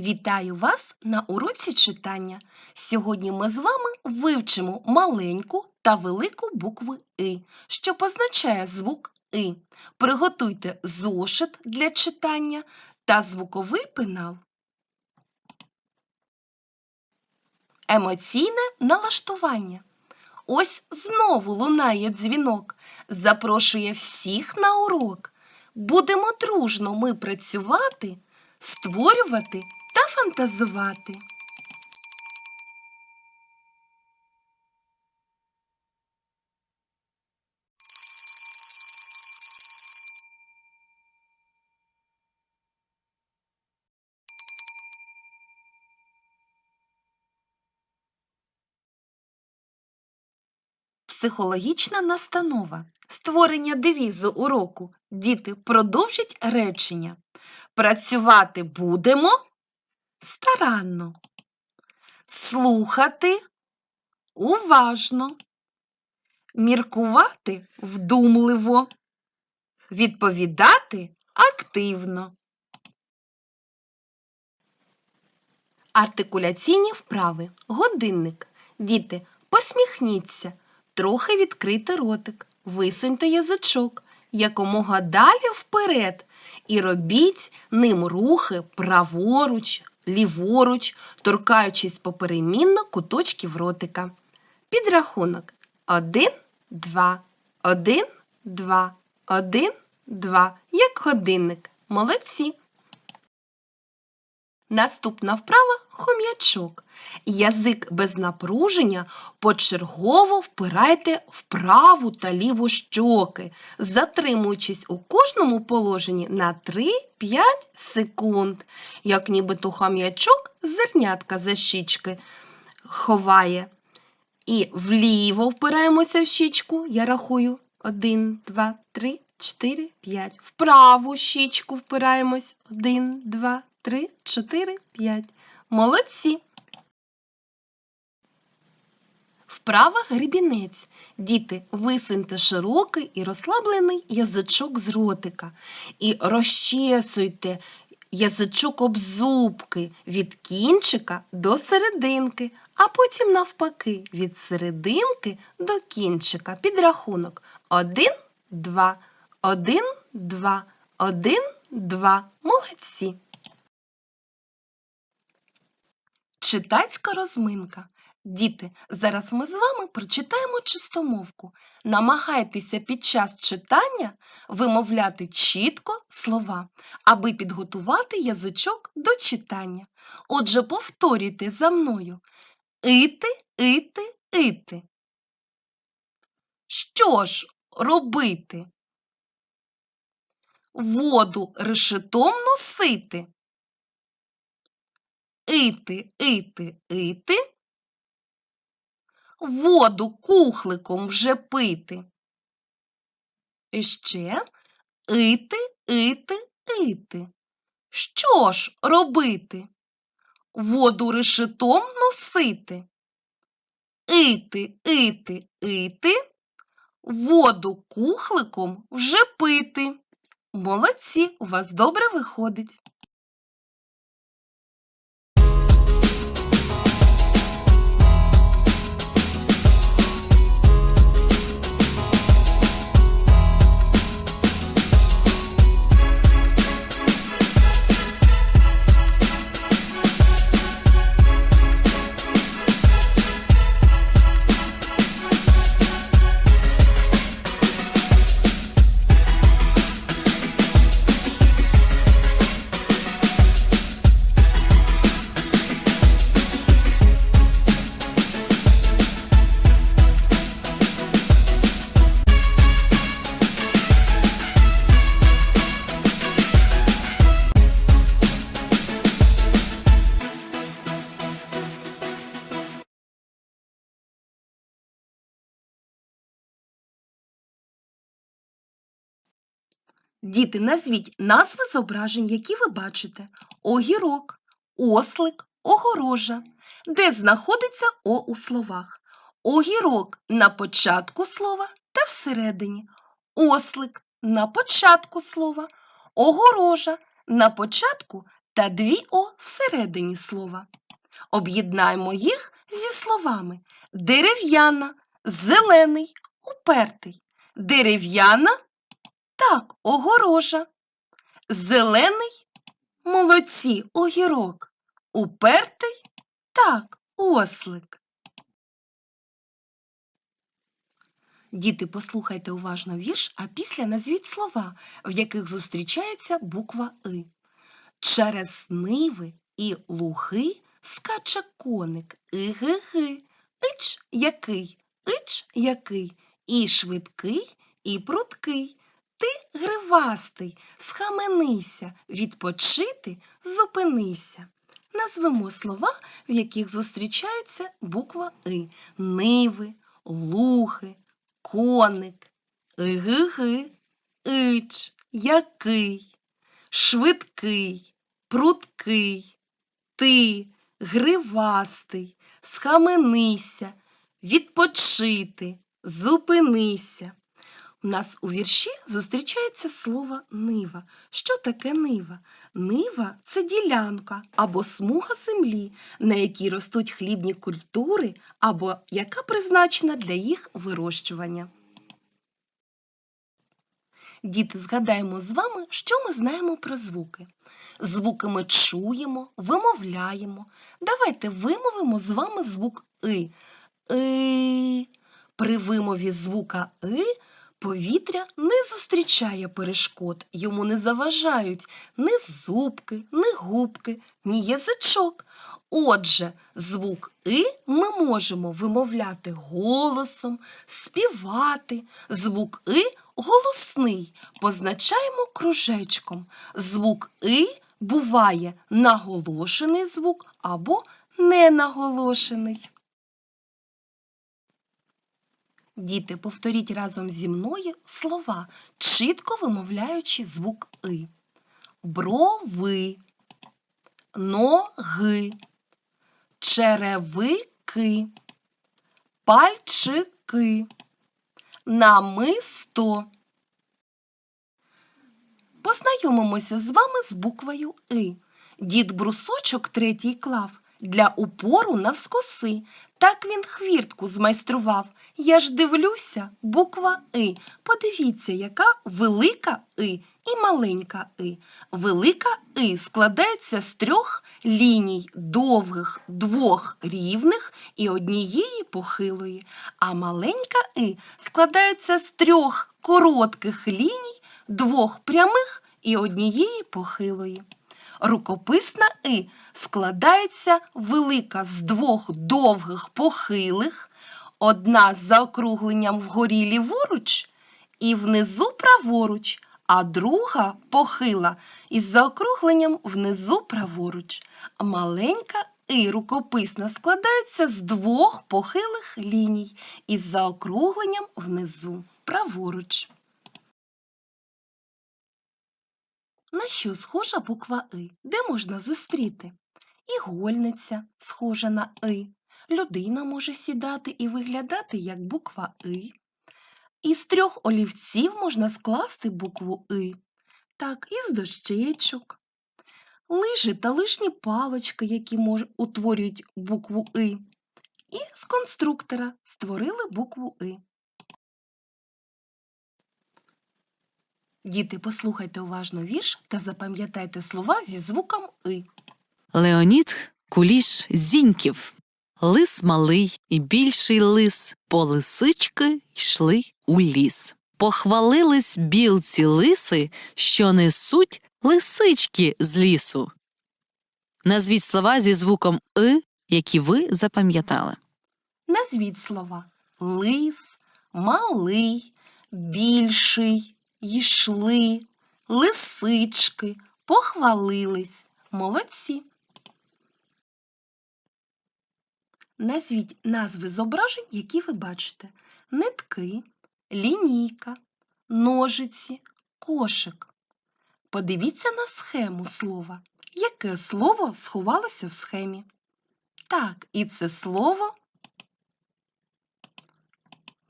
Вітаю вас на уроці читання. Сьогодні ми з вами вивчимо маленьку та велику букви И, що позначає звук И. Приготуйте зошит для читання та звуковий пенал. Емоційне налаштування. Ось знову лунає дзвінок, запрошує всіх на урок. Будемо дружно ми працювати, створювати та фантазувати. Психологічна настанова. Створення девізу уроку. Діти продовжать речення. Працювати будемо старанно. Слухати уважно. Міркувати вдумливо. Відповідати активно. Артикуляційні вправи. Годинник. Діти, посміхніться. Трохи відкрити ротик. Висуньте язичок якомога далі вперед і робіть ним рухи праворуч, ліворуч, торкаючись поперемінно куточків ротика. Підрахунок. Один, два, один, два, один, два. Як годинник. Молодці. Наступна вправа хом'ячок. Язик без напруження почергово впирайте в праву та ліву щоки, затримуючись у кожному положенні на 3-5 секунд, як нібито хом'ячок зернятка за щічки ховає. І вліво впираємося в щічку. Я рахую. 1, 2, 3, 4, 5. В праву щічку впираємось. 1, 2, 3, 4, 5. Молодці. Вправа гребінець. Діти, висуньте широкий і розслаблений язичок з ротика і розчесуйте язичок об зубки від кінчика до серединки, а потім навпаки від серединки до кінчика. Підрахунок. Один, два, один, два, один, два. Молодці. Читацька розминка. Діти, зараз ми з вами прочитаємо чистомовку. Намагайтеся під час читання вимовляти чітко слова, аби підготувати язичок до читання. Отже, повторюйте за мною. Ити, ити, ити. Що ж робити? Воду решетом носити. Ити, ити, ити воду кухликом вже пити. І ще ити, ити, ити. Що ж робити? Воду решетом носити. Ити, ити, ити, воду кухликом вже пити. Молодці, у вас добре виходить. Діти, назвіть назви зображень, які ви бачите. Огірок, ослик, огорожа. Де знаходиться О у словах? Огірок на початку слова та всередині. Ослик на початку слова. Огорожа на початку та дві О всередині слова. Об'єднаємо їх зі словами дерев'яна, зелений, упертий. Дерев'яна так, огорожа. Зелений молодці, огірок. Упертий так, ослик. Діти, послухайте уважно вірш, а після назвіть слова, в яких зустрічається буква И. Через ниви і луги скаче коник. Иги-ги. Ич який, ич який, і швидкий, і пруткий. Ти гривастий, схаменися, відпочити, зупинися. Назвемо слова, в яких зустрічається буква И. Ниви, луги, коник, иги-ги, ич, який, швидкий, пруткий, ти, гривастий, схаменися, відпочити, зупинися. У нас у вірші зустрічається слово нива. Що таке нива? Нива це ділянка або смуга землі, на якій ростуть хлібні культури, або яка призначена для їх вирощування. Діти, згадаємо з вами, що ми знаємо про звуки. Звуки ми чуємо, вимовляємо. Давайте вимовимо з вами звук И. И. При вимові звука И повітря не зустрічає перешкод, йому не заважають ні зубки, ні губки, ні язичок. Отже, звук И ми можемо вимовляти голосом, співати. Звук И голосний, позначаємо кружечком. Звук И буває наголошений звук або ненаголошений. Діти, повторіть разом зі мною слова, чітко вимовляючи звук И. Брови, ноги, черевики, пальчики, намисто. Познайомимося з вами з буквою И. Дід брусочок третій клав для упору навскоси. Так він хвіртку змайстрував. Я ж дивлюся, буква И. Подивіться, яка велика И і маленька И. Велика И складається з трьох ліній довгих, двох рівних і однієї похилої. А маленька И складається з трьох коротких ліній, двох прямих і однієї похилої. Рукописна И складається велика з двох довгих похилих, одна з заокругленням вгорі ліворуч і внизу праворуч, а друга похила із заокругленням внизу праворуч. Маленька І рукописна складається з двох похилих ліній із заокругленням внизу праворуч. На що схожа буква И? Де можна зустріти? Ігольниця схожа на И. Людина може сідати і виглядати як буква И. Із трьох олівців можна скласти букву И. Так, із дощечок. Лижі та лишні палочки, які мож... утворюють букву И. І з конструктора створили букву И. Діти, послухайте уважно вірш та запам'ятайте слова зі звуком И. Леонід Куліш Зіньків. Лис малий і більший лис по лисички йшли у ліс. Похвалились білці лиси, що несуть лисички з лісу. Назвіть слова зі звуком И, які ви запам'ятали. Назвіть слова лис, малий, більший, йшли, лисички, похвалились. Молодці. Назвіть назви зображень, які ви бачите. Нитки, лінійка, ножиці, кошик. Подивіться на схему слова. Яке слово сховалося в схемі? Так, і це слово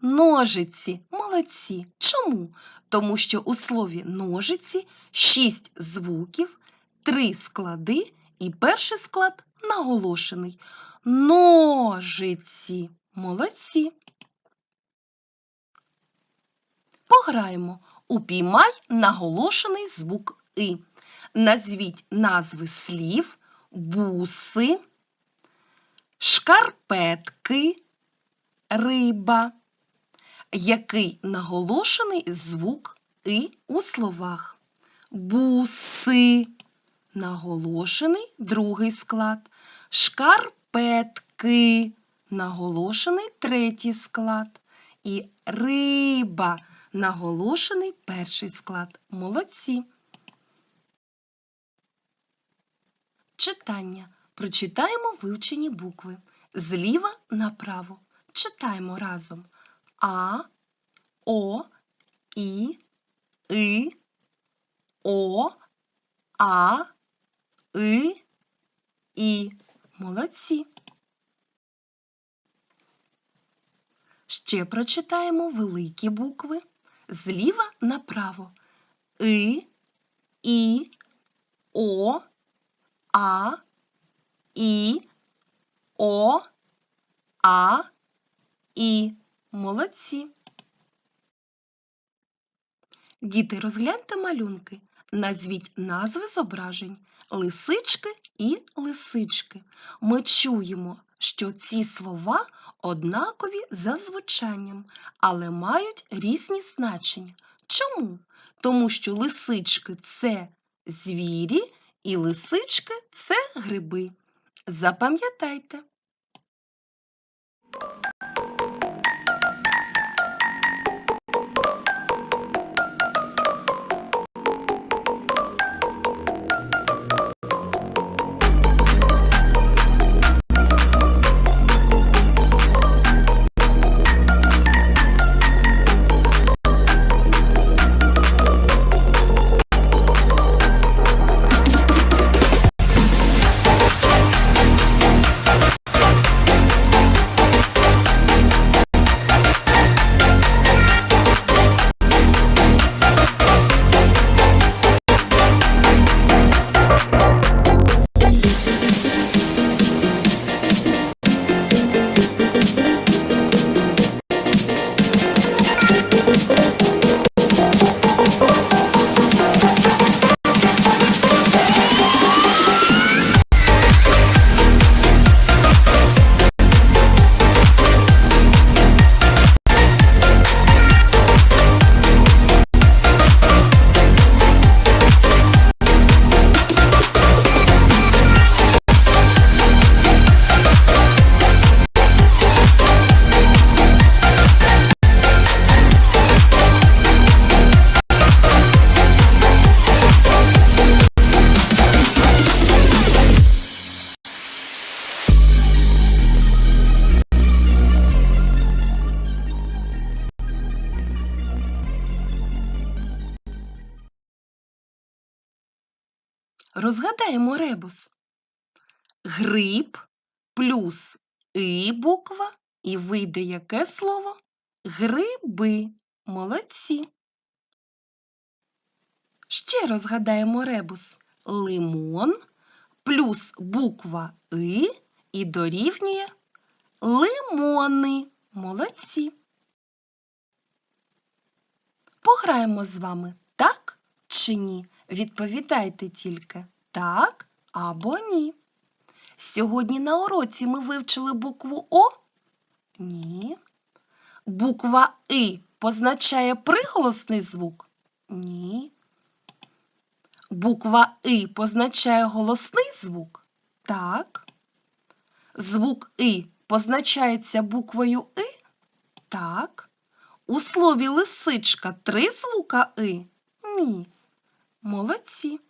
ножиці. Молодці. Чому? Тому що у слові ножиці шість звуків три склади, і перший склад наголошений. Ножиці. Молодці. Пограємо. Упіймай наголошений звук И. Назвіть назви слів, буси, шкарпетки, риба. Який наголошений звук И у словах? Буси. Наголошений другий склад. Шкарпетки. Наголошений третій склад. І риба. Наголошений перший склад. Молодці. Читання. Прочитаємо вивчені букви. Зліва направо. Читаємо разом. А, О, І, И, О, А, И, І. Молодці. Ще прочитаємо великі букви. Зліва направо. И, І, О, А, І, О, А, І. Молодці. Діти, розгляньте малюнки. Назвіть назви зображень лисички і лисички. Ми чуємо, що ці слова однакові за звучанням, але мають різні значення. Чому? Тому що лисички це звірі, і лисички це гриби. Запам'ятайте. Розгадаємо ребус. Гриб плюс и буква, і вийде яке слово? Гриби. Молодці. Ще розгадаємо ребус. Лимон плюс буква И і дорівнює лимони. Молодці. Пограємо з вами так чи ні? Відповідайте тільки так або ні. Сьогодні на уроці ми вивчили букву О? Ні. Буква И позначає приголосний звук? Ні. Буква И позначає голосний звук? Так. Звук И позначається буквою И? Так. У слові лисичка три звука И? Ні. Молодці.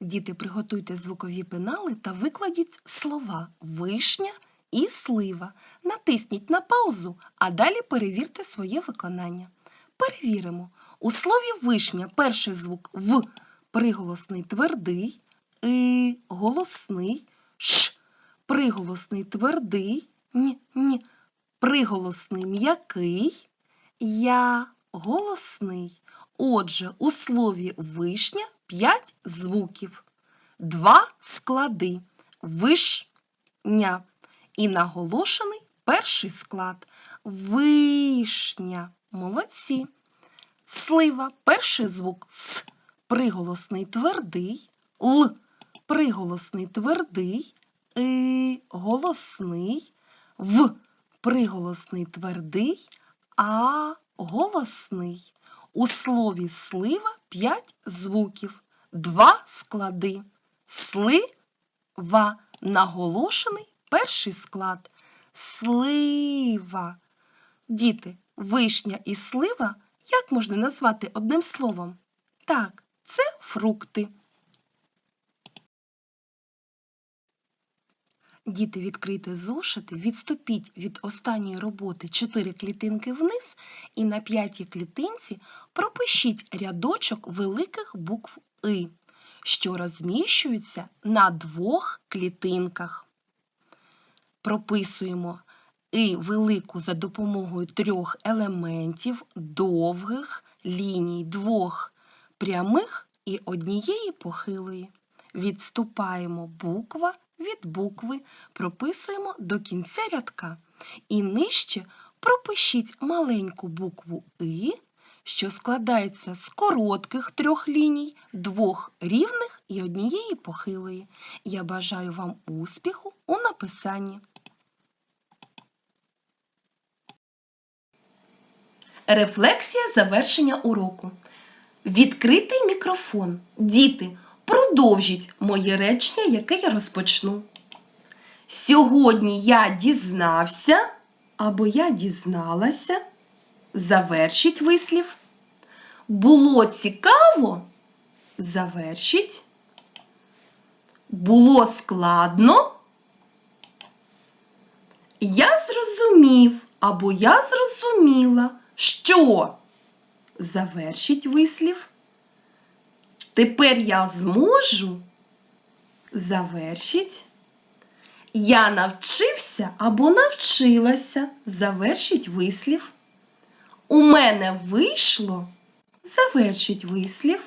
Діти, приготуйте звукові пенали та викладіть слова вишня і слива. Натисніть на паузу, а далі перевірте своє виконання. Перевіримо. У слові вишня перший звук В приголосний твердий, И голосний, Ш приголосний твердий, Н, Н приголосний м'який, Я голосний. Отже, у слові вишня 5 звуків, 2 склади. Вишня і наголошений перший склад. Вишня. Молодці. Слива перший звук с, приголосний твердий, л, приголосний твердий, и, голосний, в, приголосний твердий, а голосний. У слові слива 5 звуків, 2 склади. Слива наголошений перший склад. Слива. Діти, вишня і слива як можна назвати одним словом? Так, це фрукти. Діти, відкрийте зошити, відступіть від останньої роботи 4 клітинки вниз і на п'ятій клітинці пропишіть рядочок великих букв И, що розміщуються на двох клітинках. Прописуємо І велику за допомогою трьох елементів довгих ліній, двох прямих і однієї похилої. Відступаємо буква від букви, прописуємо до кінця рядка. І нижче пропишіть маленьку букву И, що складається з коротких трьох ліній, двох рівних і однієї похилої. Я бажаю вам успіху у написанні. Рефлексія завершення уроку. Відкритий мікрофон. Діти, продовжіть моє речення, яке я розпочну. Сьогодні я дізнався або я дізналася. Завершіть вислів. Було цікаво. Завершіть. Було складно. Я зрозумів або я зрозуміла, що завершіть вислів. Тепер я зможу. Завершіть. Я навчився або навчилася. Завершіть вислів. У мене вийшло. Завершіть вислів.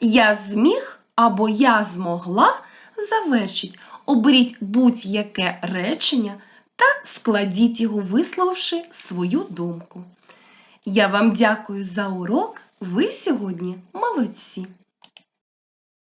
Я зміг або я змогла. Завершіть. Оберіть будь-яке речення та складіть його, висловивши свою думку. Я вам дякую за урок. Ви сьогодні молодці.